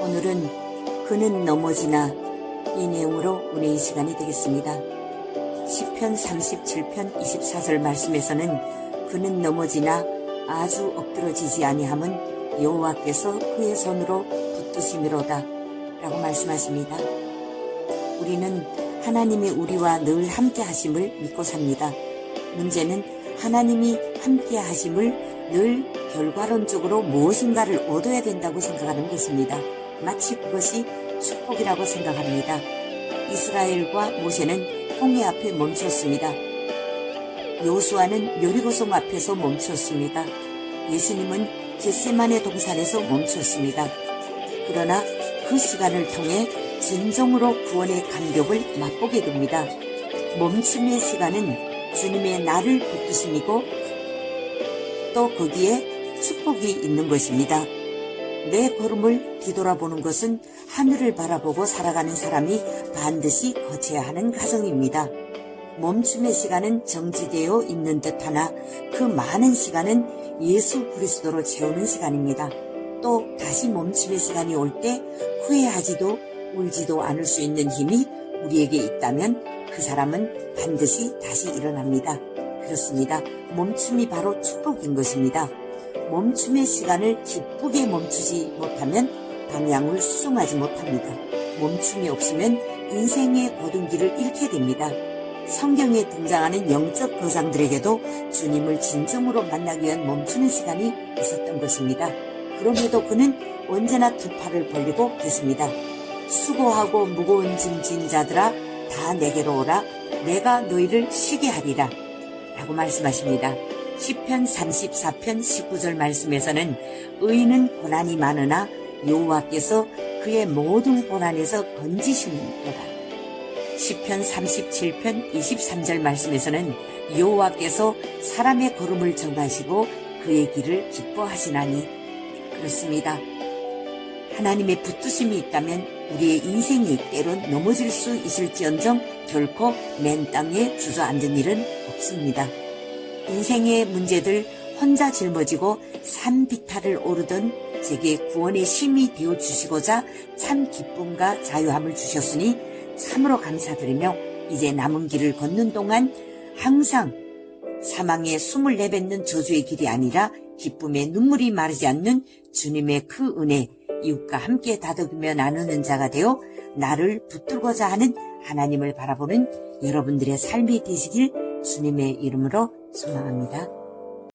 오늘은 그는 넘어지나 이 내용으로 운의 시간이 되겠습니다. 10편 37편 24절 말씀에서는 그는 넘어지나 아주 엎드러지지 아니함은 여호와께서 그의 손으로 붙드심이로다. 라고 말씀하십니다. 우리는 하나님이 우리와 늘 함께 하심을 믿고 삽니다. 문제는 하나님이 함께 하심을 늘 결과론적으로 무엇인가를 얻어야 된다고 생각하는 것입니다. 마치 그것이 축복이라고 생각합니다. 이스라엘과 모세는 홍해 앞에 멈췄습니다. 여호수아는 여리고성 앞에서 멈췄습니다. 예수님은 겟세만의 동산에서 멈췄습니다. 그러나 그 시간을 통해 진정으로 구원의 감격을 맛보게 됩니다. 멈춤의 시간은 주님의 나를 붙드심이고 또 거기에 축복이 있는 것입니다. 내 걸음을 뒤돌아보는 것은 하늘을 바라보고 살아가는 사람이 반드시 거쳐야 하는 과정입니다. 멈춤의 시간은 정지되어 있는 듯하나 그 많은 시간은 예수 그리스도로 채우는 시간입니다. 또 다시 멈춤의 시간이 올 때 후회하지도 울지도 않을 수 있는 힘이 우리에게 있다면 그 사람은 반드시 다시 일어납니다. 그렇습니다. 멈춤이 바로 축복인 것입니다. 멈춤의 시간을 기쁘게 멈추지 못하면 방향을 수송하지 못합니다. 멈춤이 없으면 인생의 모든 길을 잃게 됩니다. 성경에 등장하는 영적 거장들에게도 주님을 진정으로 만나기 위한 멈추는 시간이 있었던 것입니다. 그럼에도 그는 언제나 두 팔을 벌리고 계십니다. 수고하고 무거운 짐진 자들아 다 내게로 오라 내가 너희를 쉬게 하리라 라고 말씀하십니다. 10편 34편 19절 말씀에서는 의인은 고난이 많으나 여호와께서 그의 모든 고난에서 건지시는도다. 10편 37편 23절 말씀에서는 여호와께서 사람의 걸음을 정하시고 그의 길을 기뻐하시나니 그렇습니다. 하나님의 붙드심이 있다면 우리의 인생이 때론 넘어질 수 있을지언정 결코 맨 땅에 주저앉은 일은 없습니다. 인생의 문제들 혼자 짊어지고 산 비탈을 오르던 제게 구원의 힘이 되어 주시고자 참 기쁨과 자유함을 주셨으니 참으로 감사드리며 이제 남은 길을 걷는 동안 항상 사망에 숨을 내뱉는 저주의 길이 아니라 기쁨의 눈물이 마르지 않는 주님의 그 은혜 이웃과 함께 다독이며 나누는 자가 되어 나를 붙들고자 하는 하나님을 바라보는 여러분들의 삶이 되시길 주님의 이름으로 소망합니다.